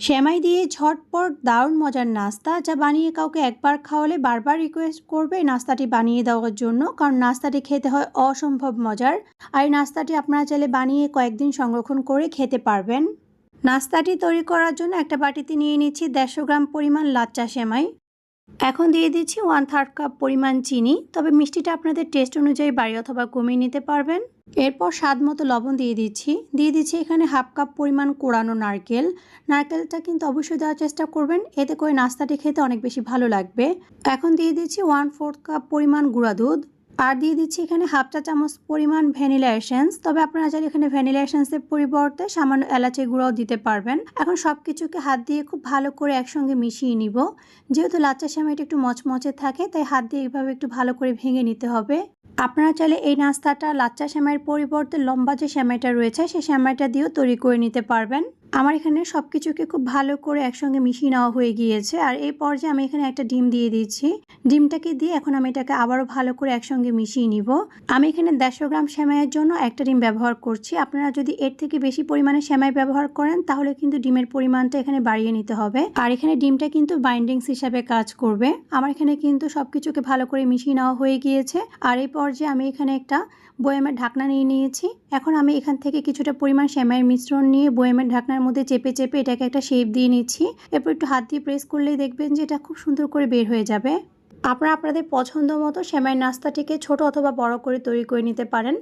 সেমাই দিয়ে ঝটপট দারুণ মজার নাস্তা যা বানিয়ে কাউকে একবার খাওয়ালে বারবার রিকোয়েস্ট করবে নাস্তাটি বানিয়ে দেওয়ার জন্য, কারণ নাস্তাটি খেতে হয় অসম্ভব মজার। আর এই নাস্তাটি আপনারা চাইলে বানিয়ে কয়েকদিন সংরক্ষণ করে খেতে পারবেন। নাস্তাটি তৈরি করার জন্য একটা বাটিতে নিয়ে নিচ্ছি দেড়শো গ্রাম পরিমাণ লাচ্চা সেমাই। এখন দিয়ে দিচ্ছি ওয়ান থার্ড কাপ পরিমাণ চিনি। তবে মিষ্টিটা আপনাদের টেস্ট অনুযায়ী বাড়ি অথবা কমিয়ে নিতে পারবেন। এরপর স্বাদ মতো লবণ দিয়ে দিচ্ছি। দিয়ে দিচ্ছি এখানে হাফ কাপ পরিমাণ কোড়ানো নারকেল। নারকেলটা কিন্তু অবশ্যই দেওয়ার চেষ্টা করবেন। এতে করে নাস্তাটি খেতে অনেক বেশি ভালো লাগবে। এখন দিয়ে দিচ্ছি ওয়ান ফোর্থ কাপ পরিমাণ গুঁড়া দুধ। আর দিয়ে দিচ্ছি এখানে হাফ চা চামচ পরিমাণ ভ্যানিলা এসেন্স তবে আপনারা চাইলে এখানে ভ্যানিলা এসেন্সের পরিবর্তে সামান্য এলাচি গুঁড়াও দিতে পারবেন। এখন সব কিছুকে হাত দিয়ে খুব ভালো করে একসঙ্গে মিশিয়ে নিব। যেহেতু লাচ্চা সেমাইটা একটু মচমচে থাকে, তাই হাত দিয়ে এইভাবে একটু ভালো করে ভেঙে নিতে হবে। আপনারা চাইলে এই নাস্তাটা লাচ্চা শ্যামাইয়ের পরিবর্তে লম্বা যে শ্যামাইটা রয়েছে সেই শ্যামাইটা দিয়েও তৈরি করে নিতে পারবেন। আমার এখানে সব কিছুকে খুব ভালো করে একসঙ্গে মিশিয়ে নেওয়া হয়ে গিয়েছে। আর এই পর্যায়ে আমি এখানে একটা ডিম দিয়ে দিচ্ছি। ডিমটাকে দিয়ে এখন আমি এটাকে আবারও ভালো করে একসঙ্গে মিশিয়ে নিব। আমি এখানে দেড়শো গ্রাম সেমাইয়ের জন্য একটা ডিম ব্যবহার করছি। আপনারা যদি এর থেকে বেশি পরিমাণে সেমাই ব্যবহার করেন, তাহলে কিন্তু ডিমের পরিমাণটা এখানে বাড়িয়ে নিতে হবে। আর এখানে ডিমটা কিন্তু বাইন্ডিংস হিসাবে কাজ করবে। আমার এখানে কিন্তু সব কিছুকে ভালো করে মিশিয়ে নেওয়া হয়ে গিয়েছে। আর এই পর্যায়ে আমি এখানে একটা বয়ামের ঢাকনা নিয়ে নিয়েছি। এখন আমি এখান থেকে কিছুটা পরিমাণ সেমাইয়ের মিশ্রণ নিয়ে বয়ামের ঢাকনার মধ্যে চেপে চেপে এটাকে একটা শেপ দিয়ে নিচ্ছি। এরপর একটু হাত দিয়ে প্রেস করলেই দেখবেন যে এটা খুব সুন্দর করে বের হয়ে যাবে। আপনারা আপনাদের পছন্দ মতো সেমাইয়ের নাস্তাটিকে ছোট অথবা বড় করে তৈরি করে নিতে পারেন।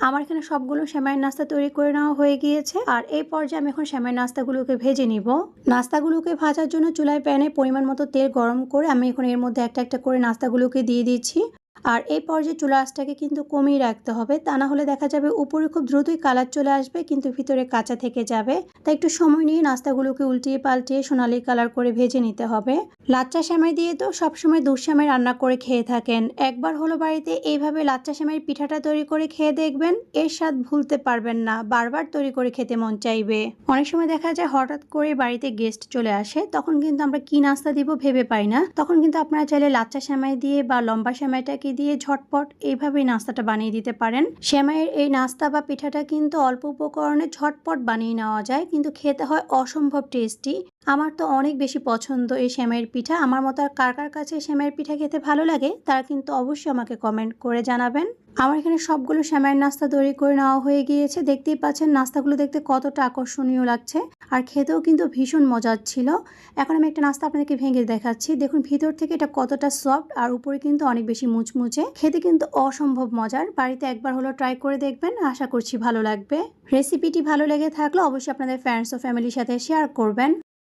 আমার এখানে সবগুলো সেমাইয়ের নাস্তা তৈরি করে নেওয়া হয়ে গিয়েছে। আর এই পর্যায়ে আমি এখন সেমাইয়ের নাস্তাগুলোকে ভেজে নিব। নাস্তাগুলোকে ভাজার জন্য চুলায় প্যানে পরিমাণ মতো তেল গরম করে আমি এখন এর মধ্যে একটা একটা করে নাস্তাগুলোকে দিয়ে দিচ্ছি। আর এই পর্যায়ে চুলা আঁচটাকে কিন্তু কমিয়ে রাখতে হবে। তা না হলে দেখা যাবে উপরে খুব দ্রুতই কালার চলে আসবে, কিন্তু ভিতরে কাঁচা থেকে যাবে। তাই একটু সময় নিয়ে নাস্তাগুলোকে উল্টিয়ে পাল্টিয়ে সোনালি কালার করে ভেজে নিতে হবে। লাচ্চা সেমাই দিয়ে তো সবসময় দুধ সেমাই রান্না করে খেয়ে থাকেন। একবার হলো বাড়িতে এইভাবে লাচ্চা সেমাইয়ের পিঠাটা তৈরি করে খেয়ে দেখবেন, এর স্বাদ ভুলতে পারবেন না, বারবার তৈরি করে খেতে মন চাইবে। অনেক সময় দেখা যায় হঠাৎ করে বাড়িতে গেস্ট চলে আসে, তখন কিন্তু আমরা কি নাস্তা দিব ভেবে পাই না। তখন কিন্তু আপনারা চাইলে লাচ্চা সেমাই দিয়ে বা লম্বা সেমাইটাকে দিয়ে ঝটপট এইভাবেই নাস্তাটা বানিয়ে দিতে পারেন। শ্যামাইয়ের এই নাস্তা বা পিঠাটা কিন্তু অল্প উপকরণে ঝটপট বানিয়ে নেওয়া যায়, কিন্তু খেতে হয় অসম্ভব টেস্টি আমার তো অনেক বেশি পছন্দ এই শ্যামের পিঠা। আমার মতো আর কার কার কাছে শ্যামের পিঠা খেতে ভালো লাগে, তারা কিন্তু অবশ্যই আমাকে কমেন্ট করে জানাবেন। আমার এখানে সবগুলো সেমাইয়ের নাস্তা তৈরি করে নেওয়া হয়ে গিয়েছে। দেখতেই পাচ্ছেন, নাস্তাগুলো দেখতে কতটা আকর্ষণীয় লাগছে। আর খেতেও কিন্তু ভীষণ মজার ছিল। এখন আমি একটা নাস্তা আপনাদেরকে ভেঙে দেখাচ্ছি। দেখুন, ভিতর থেকে এটা কতটা সফট আর উপরে কিন্তু অনেক বেশি মুচমুচে। খেতে কিন্তু অসম্ভব মজার। বাড়িতে একবার হলো ট্রাই করে দেখবেন। আশা করছি ভালো লাগবে। রেসিপিটি ভালো লেগে থাকলে অবশ্যই আপনাদের ফ্রেন্ডস ও ফ্যামিলির সাথে শেয়ার করবেন।